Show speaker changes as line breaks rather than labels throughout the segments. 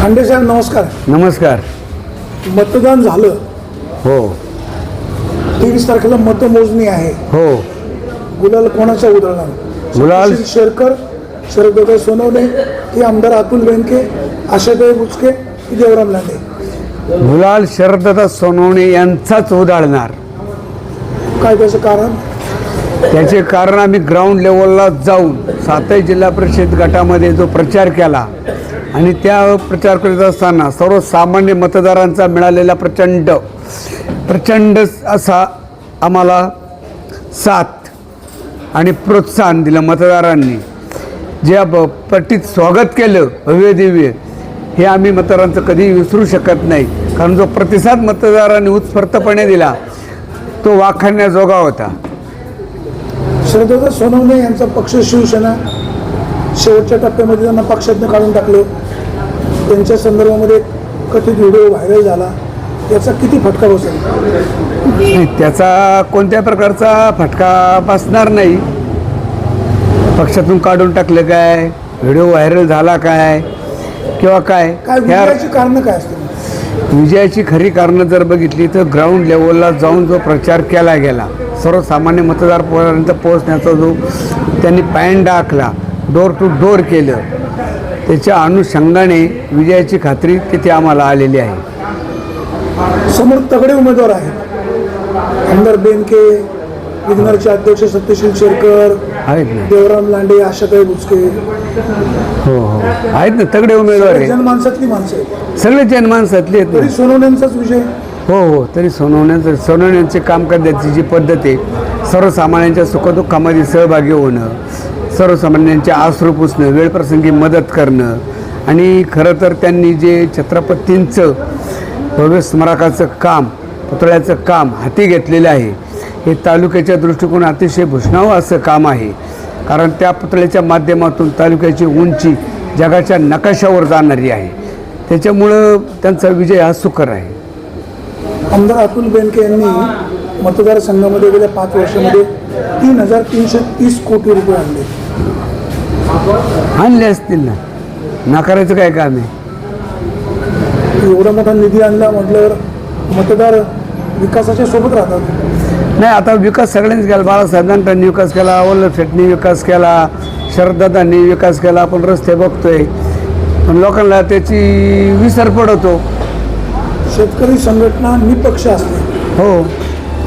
खांडे साहेब नमस्कार.
नमस्कार.
मतदान झालं.
हो.
तेवीस तारखेला मतमोजणी आहे.
हो.
गुलाल कोणाच्या उधळणार?
गुलाल-
शेरकर शरददादा सोनवणे की आमदार अतुल बेनके आशाताई बुचके की देवराम लांडे.
गुलाल शरदत्ता सोनवणे यांचाच उधाळणार.
काय त्याचं कारण?
त्याचे कारण आम्ही ग्राउंड लेवलला जाऊन सातही जिल्हा परिषद गटामध्ये जो प्रचार केला आणि त्या प्रचार करीत असताना सर्वसामान्य मतदारांचा मिळालेला प्रचंड प्रचंड असा आम्हाला साथ आणि प्रोत्साहन दिलं मतदारांनी. ज्या ब पट्टीत स्वागत केलं भव्य दिव्य हे आम्ही मतदारांचं कधी विसरू शकत नाही. कारण जो प्रतिसाद मतदारांनी उत्स्फूर्तपणे दिला तो वाखाणण्याजोगा होता.
श्रद्धा सोनवणे यांचा पक्ष शिवसेना शेवटच्या टप्प्यामध्ये त्यांना पक्षातनं काढून टाकलं. त्यांच्या संदर्भामध्ये कथित व्हिडिओ व्हायरल झाला. याचा किती फटका बसेल?
नाही, त्याचा कोणत्या प्रकारचा फटका बसणार नाही. पक्षातून काढून टाकलं काय? व्हिडिओ व्हायरल झाला काय? किंवा काय?
विजयाची कारणं काय असतील?
विजयाची खरी कारणं जर बघितली तर ग्राउंड लेवलला जाऊन जो प्रचार केला गेला सर्वसामान्य मतदारपर्यंत पोहोचण्याचा जो त्यांनी पॅन आखला डोर टू डोर केलं. त्याच्या अनुषंगाने विजयाची खात्री तिथे आम्हाला आलेली आहे.
समोर तगडे उमेदवार आहेत. आमदार बेनके विघ्नरचे अध्यक्ष सत्यशील शेरकर
आहेत ना?
देवराम लांडे आशाताई बुचके
हो हो. आहेत ना तगडे उमेदवार आहेत?
जनमानसातली माणसं आहेत.
सगळे जनमानसातले आहेत
तरी सोनवण्यांचाच विजय.
हो हो. तरी सोनवण्याचं सोनवण्याचे काम करण्याची जी पद्धत आहे सर्वसामान्यांच्या सुखदुःखामध्ये सहभागी होणं सर्वसामान्यांचे आसरू पुसणं वेळप्रसंगी मदत करणं आणि खरं तर त्यांनी जे छत्रपतींचं भव्य स्मारकाचं काम पुतळ्याचं काम हाती घेतलेलं आहे हे तालुक्याच्या दृष्टिकोन अतिशय भूषणावं असं काम आहे. कारण त्या पुतळ्याच्या माध्यमातून तालुक्याची उंची जगाच्या नकाशावर जाणारी आहे. त्याच्यामुळं त्यांचा विजय हा सुकर आहे.
आमदार अतुल बेनके यांनी मतदारसंघामध्ये गेल्या पाच वर्षामध्ये तीन हजार तीनशे तीस कोटी रुपये आणले.
आणले असतील ना. नाकारायचं काय काम आहे?
एवढा मोठा निधी आणला म्हटल्यावर मतदार विकासाच्या सोबत राहतात.
नाही आता विकास सगळ्यांनीच केला. बाळासाहेबांनी विकास केला वल्लभ शेटनी विकास केला शरददादांनी विकास केला. आपण रस्ते बघतोय. पण लोकांना त्याची विसर पडतो.
शेतकरी संघटना निपक्ष असते.
हो.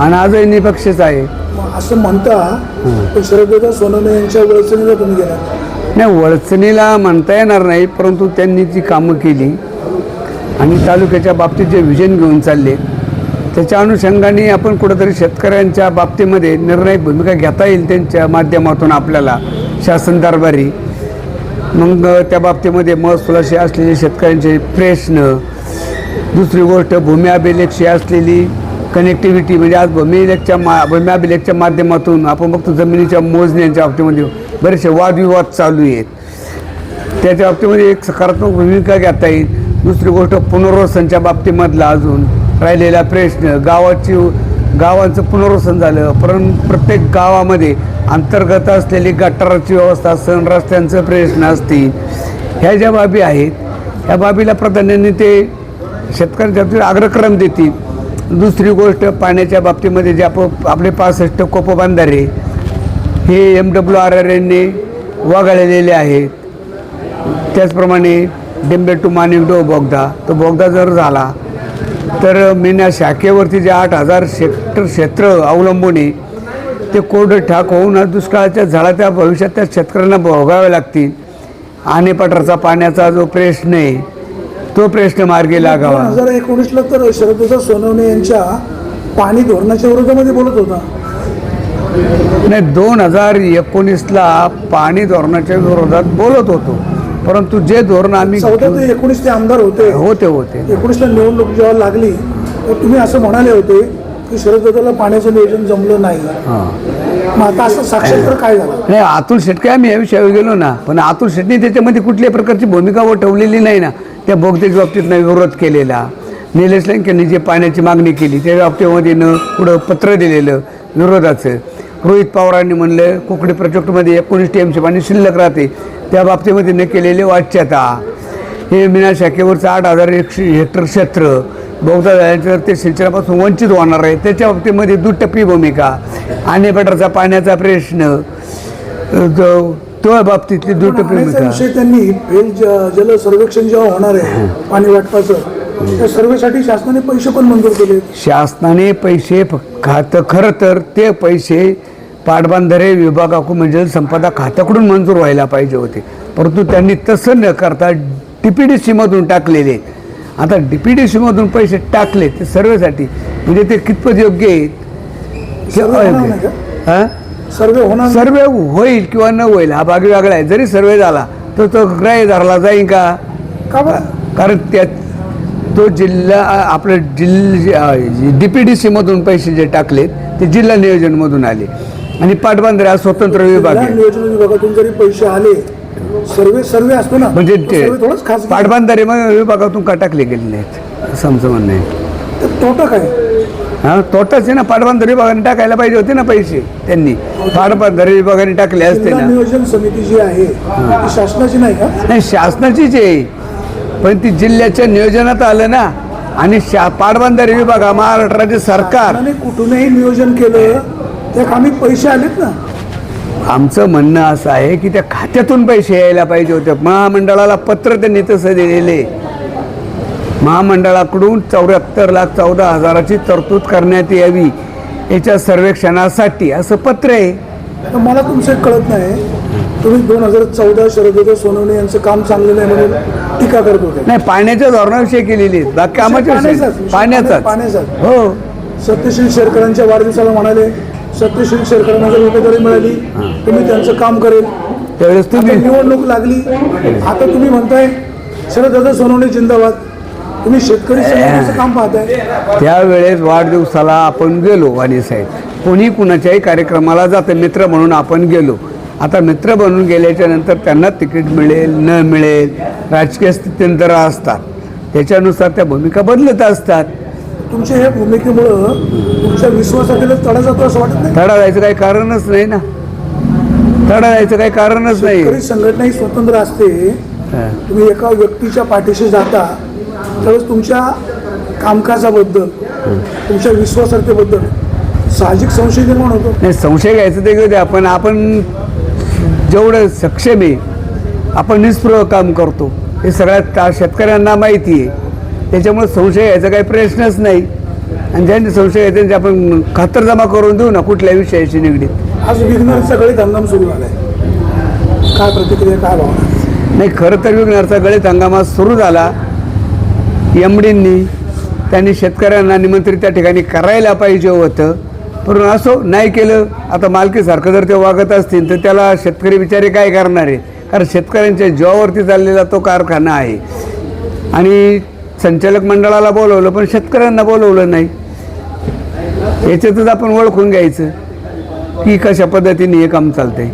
आणि आजही निपक्षच आहे.
असं म्हणता पण शरददादा सोनवणे यांच्या वळचणीला तुम्ही गेला
नाही वळचणीला म्हणता येणार नाही परंतु त्यांनी ती कामं केली आणि तालुक्याच्या बाबतीत जे विजन घेऊन चालले त्याच्या अनुषंगाने आपण कुठंतरी शेतकऱ्यांच्या बाबतीमध्ये निर्णायक भूमिका घेता येईल त्यांच्या माध्यमातून आपल्याला शासन दरबारी. मग त्या बाबतीमध्ये महसुलाशी असलेले शेतकऱ्यांचे प्रश्न दुसरी गोष्ट भूमी अभिलेखशी असलेली कनेक्टिव्हिटी म्हणजे आज भूमिलेखच्या मा भूमी माध्यमातून आपण बघतो जमिनीच्या मोजण्यांच्या बाबतीमध्ये बरेचसे वादविवाद चालू आहेत. त्याच्या बाबतीमध्ये एक सकारात्मक भूमिका घेता येईल. दुसरी गोष्ट पुनर्वसनच्या बाबतीमधला अजून राहिलेला प्रश्न गावाची गावांचं पुनर्वसन झालं परंतु प्रत्येक गावामध्ये अंतर्गत असलेली गटाराची व्यवस्था असेल रस्त्यांचं प्रश्न असतील ह्या ज्या बाबी आहेत ह्या बाबीला प्राधान्याने ते शेतकऱ्यांच्या बाबतीत अग्रक्रम देतील. दुसरी गोष्ट पाण्याच्या बाबतीमध्ये जे आप आपले पासष्ट कोपबांधारे हे एम डब्ल्यू आर आर एनने वगळलेले आहेत. त्याचप्रमाणे डिंबे टू मानिकडो बोगदा. तो बोगदा जर झाला तर मीना शाखेवरती जे आठ हजार शेक्टर क्षेत्र अवलंबून आहे ते कोरडं ठाक होऊन दुष्काळाच्या झाडाच्या भविष्यात त्या शेतकऱ्यांना भोगाव्या लागतील. आणि पठारचा पाण्याचा जो प्रश्न आहे तो प्रश्न मार्गी लागावा.
हजार एकोणीसला तर शरददादा सोनवणे यांच्या पाणी धोरणाच्या विरोधामध्ये बोलत होता.
नाही दोन हजार एकोणीसला पाणी धोरणाच्या विरोधात बोलत होतो. परंतु जे धोरण आम्ही
चौदा ते एकोणीस ते आमदार होते.
होते होते.
एकोणीसला निवडणूक जेव्हा लागली तर तुम्ही असं म्हणाले होते की शरददादाला पाण्याचं नियोजन जमलं नाही. मग आता असं साक्षात्कार काय झालं?
नाही अतुल शेटके आम्ही या विषयावर गेलो ना पण अतुल शेटने त्याच्यामध्ये कुठल्याही प्रकारची भूमिका वठवलेली नाही ना. त्या बोगद्याच्या बाबतीत नाही विरोध केलेला. निलेश लंकेने जे पाण्याची मागणी केली त्या बाबतीमध्ये न पुढं पत्र दिलेलं विरोधाचं. रोहित पवारांनी म्हणलं कोकणी प्रोजेक्टमध्ये एकोणीस टी एमचे पाणी शिल्लक राहते. त्या बाबतीमध्ये न केलेले वाच्यता हे मिना शाखेवरचं आठ हजार एकशे हेक्टर क्षेत्र बहुधा झाल्यानंतर ते सिंचनापासून वंचित होणार आहे. त्याच्या बाबतीमध्ये दुटप्पी भूमिका. आणि बटरचा पाण्याचा प्रश्न जो तो बाबतीतली
पाण्याचा
भूमिका
विषय त्यांनी जल सर्वेक्षण जेव्हा होणार आहे पाणी वाटपाचं त्या सर्वेसाठी शासनाने पैसे पण मंजूर केले
शासनाने पैसे खातं खरं तर ते पैसे पाटबंधारे विभागाकडून म्हणजे संपदा खात्याकडून मंजूर व्हायला पाहिजे होते. परंतु त्यांनी तसं न करता डी पी डी सीमधून टाकलेले. आता डी पी डी सीमधून पैसे टाकले ते सर्वेसाठी. म्हणजे ते कितपत योग्य आहेत हे आहे. हां?
सर्वे होणार.
सर्वे होईल किंवा न होईल हा भाग वेगळा आहे. जरी सर्वे झाला तर तो ग्राह्य धरला जाईल का?
का
कारण त्या तो जिल्हा आपलं जिल्हा डी पी डी सीमधून पैसे जे टाकलेत ते जिल्हा नियोजनमधून आले. आणि पाटबंधारे हा स्वतंत्र विभाग आहे.
नियोजन विभागातून जरी पैसे आले सर्वे सर्वे असतो ना.
म्हणजे
तो
पाटबंधारे विभागातून का टाकले गेलेले आहेत असं आमचं म्हणणं आहे.
तोटा काय?
हा तोटाच आहे ना. पाटबंधारे विभागाने टाकायला पाहिजे होते ना पैसे त्यांनी. पाटबंधारे विभागाने टाकले असते
जिल्हा
ना
नियोजन समिती जी आहे ती शासनाची नाही का?
नाही शासनाचीच आहे. पण ती जिल्ह्याच्या नियोजनात आलं ना आणि शा पाटबंधारे विभाग हा महाराष्ट्र राज्य सरकार.
शासनाने कुठूनही नियोजन केलं त्या कामी पैसे आलेत ना.
आमचं म्हणणं असं आहे की त्या खात्यातून पैसे यायला पाहिजे होते. महामंडळाला पत्र त्यांनी तसं दिलेले महामंडळाकडून चौऱ्याहत्तर लाख चौदा हजाराची तरतूद करण्यात यावी याच्या सर्वेक्षणासाठी असं पत्र आहे.
तर मला तुमचं एक कळत नाही. तुम्ही दोन हजार चौदा शरदोदय सोनवणे यांचं काम चांगलं नाही म्हणून टीका करत होते.
नाही पाण्याच्या धोरणाविषयी केलेली कामाच्या
पाण्याचाच
पाण्याचाच. हो.
सत्यशील शेरकरांच्या वाढदिवसाला म्हणाले सत्यशील शेरकरांना जर उमेदवारी मिळाली तुम्ही त्यांचं काम करेल.
त्यावेळेस तुम्ही
निवडणूक लागली. आता तुम्ही म्हणताय शरददादा सोनवणे जिंदाबाद. तुम्ही शेतकरी संघटनेचं काम पाहताय.
त्यावेळेस वाढदिवसाला आपण गेलो वाणी साहेब. कोणी कुणाच्याही कार्यक्रमाला जातं मित्र म्हणून आपण गेलो. आता मित्र बनून गेल्याच्यानंतर त्यांना तिकीट मिळेल न मिळेल राजकीय स्थित्यंतर असतात. त्याच्यानुसार त्या भूमिका बदलत असतात.
तुमच्या ह्या भूमिकेमुळं तुमच्या विश्वासातील तडा जातो असं वाटत नाही?
तडा जायचं काही कारणच नाही ना. तडा जायचं काही कारणच नाही.
संघटना ही स्वतंत्र असते. तुम्ही एका व्यक्तीच्या पाठीशी जाता. त्यावेळेस तुमच्या कामकाजाबद्दल तुमच्या विश्वासार्हतेबद्दल साहजिक संशय निर्माण होतो.
नाही संशय घ्यायचं ते घेऊ द्या पण आपण जेवढं सक्षम आहे आपण निष्प्रह काम करतो. हे सगळ्या शेतकऱ्यांना माहिती आहे. त्याच्यामुळे संशय घ्यायचा काही प्रश्नच नाही. आणि ज्यांनी संशय घ्यायचा त्यांची आपण खातरजमा करून देऊ ना कुठल्या विषयाशी निगडीत.
आज विघ्नरचा गळीत हंगाम सुरू झालाय. काय प्रतिक्रिया काय भावना?
नाही खरं तर विघ्नरचा गळीत हंगामा सुरू झाला. एमडींनी त्यांनी शेतकऱ्यांना निमंत्रित त्या ठिकाणी करायला पाहिजे होतं. पण असो नाही केलं आता मालकीसारखं जर ते वागत असतील तर त्याला शेतकरी बिचारे काय करणार आहे? कारण शेतकऱ्यांच्या जीवावरती चाललेला तो कारखाना आहे. आणि संचालक मंडळाला बोलवलं पण शेतकऱ्यांना बोलवलं नाही. याच्यातच आपण ओळखून घ्यायचं की कशा पद्धतीने हे काम चालतंय.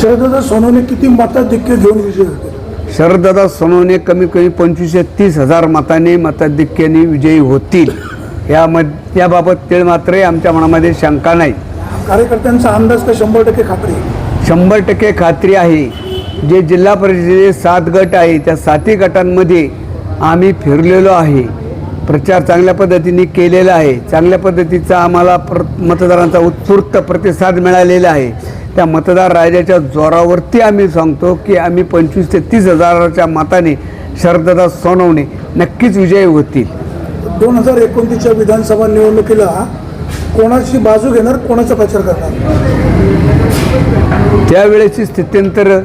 शरद सोनवणे किती मताधिक्य घेऊन विजय होते?
शरददादा सोनवणे कमी पंचवीस ते तीस हजार मतांनी मताधिक्याने विजयी होतील. यामध्ये याबाबत तीळ मात्र आमच्या मनामध्ये शंका नाही.
कार्यकर्त्यांचा अंदाज का शंभर टक्के खात्री.
शंभर टक्के खात्री आहे. जे जिल्हा परिषदेचे सात गट आहे त्या सातही गटांमध्ये आम्ही फिरलेलो आहे. प्रचार चांगल्या पद्धतीने केलेला आहे. चांगल्या पद्धतीचा आम्हाला प्र मतदारांचा उत्स्फूर्त प्रतिसाद मिळालेला आहे. त्या मतदार राजाच्या जोरावरती आम्ही सांगतो की आम्ही पंचवीस ते तीस हजाराच्या मताने शरददा सोनवणे नक्कीच विजयी होतील.
दोन हजार एकोणतीसच्या विधानसभा निवडणुकीला कोणाची बाजू घेणार कोणाचा प्रचार करणार?
त्यावेळेची स्थित्यंतर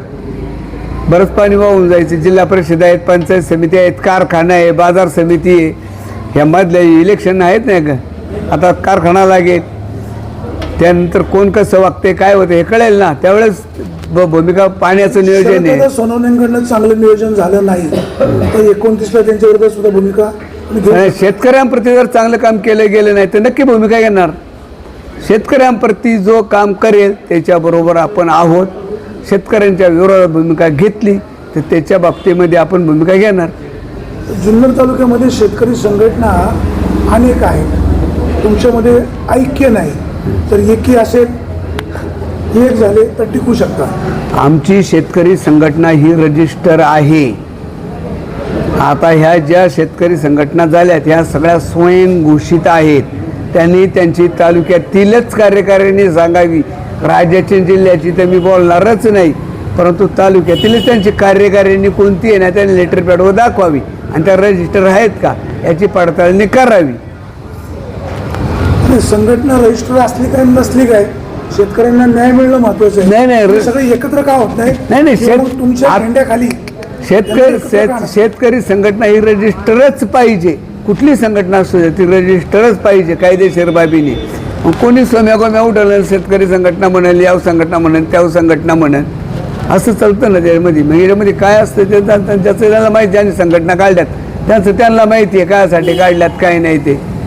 बरंच पाणी वाहून जायचं. जिल्हा परिषद आहेत पंचायत समिती आहेत कारखाना आहे बाजार समिती आहे. ह्यामधले इलेक्शन आहेत नाही का? आता कारखाना लागेल. त्यानंतर कोण कसं वागते काय होतं हे कळेल ना. त्यावेळेस ब- भूमिका पाण्याचं नियोजन आहे.
सोनवणेंकडनं चांगलं नियोजन झालं नाही. तर एकोणतीसला त्यांच्या विरोधात सुद्धा भूमिका तुम्ही घेऊ
आणि शेतकऱ्यांप्रती जर चांगलं काम केलं गेलं नाही तर नक्की भूमिका घेणार. शेतकऱ्यांप्रती जो काम करेल त्याच्याबरोबर आपण आहोत. शेतकऱ्यांच्या विरोधात भूमिका घेतली तर त्याच्या बाबतीमध्ये आपण भूमिका घेणार.
जुन्नर तालुक्यामध्ये शेतकरी संघटना अनेक आहेत. तुमच्यामध्ये ऐक्य नाही. तर एकी असेल एक झाले तर टिकू शकता
आमची शेतकरी संघटना ही रजिस्टर आहे. आता ह्या ज्या शेतकरी संघटना झाल्यात ह्या सगळ्या स्वयंघोषित आहेत. त्यांनी त्यांची तालुक्यातीलच कार्यकारिणी सांगावी. राज्याची जिल्ह्याची तर मी बोलणारच नाही. परंतु तालुक्यातीलच त्यांची कार्यकारिणी कोणती आहे ना त्यांनी लेटर पॅडवर दाखवावी. आणि त्या रजिस्टर आहेत का? याची पडताळणी करावी.
आणि संघटना रजिस्टर असली काय नसली काय शेतकऱ्यांना न्याय मिळणं महत्वाचं आहे.
नाही, नाही, र-
सगळे एकत्र का होत नाही?
नाही, नाही,
किंवा
शेत-
मग तुमच्या झेंड्याखाली.
शेतकरी शेत शेतकरी संघटना ही रजिस्टरच पाहिजे. कुठली संघटना असू दे ती रजिस्टरच पाहिजे कायदेशीर बाबीने. मग कोणी सोम्या गोम्या उठवलं शेतकरी संघटना म्हणाल याव संघटना म्हणाल त्याव संघटना म्हणाल? असं चालतं ना त्यामध्ये मग याच्यामध्ये काय असतं ते त्या- त्या- ज्याचं त्याला माहिती आणि संघटना काढल्यात. त्यांचं त्यांना माहिती आहे कायसाठी काढल्यात काय नाही ते.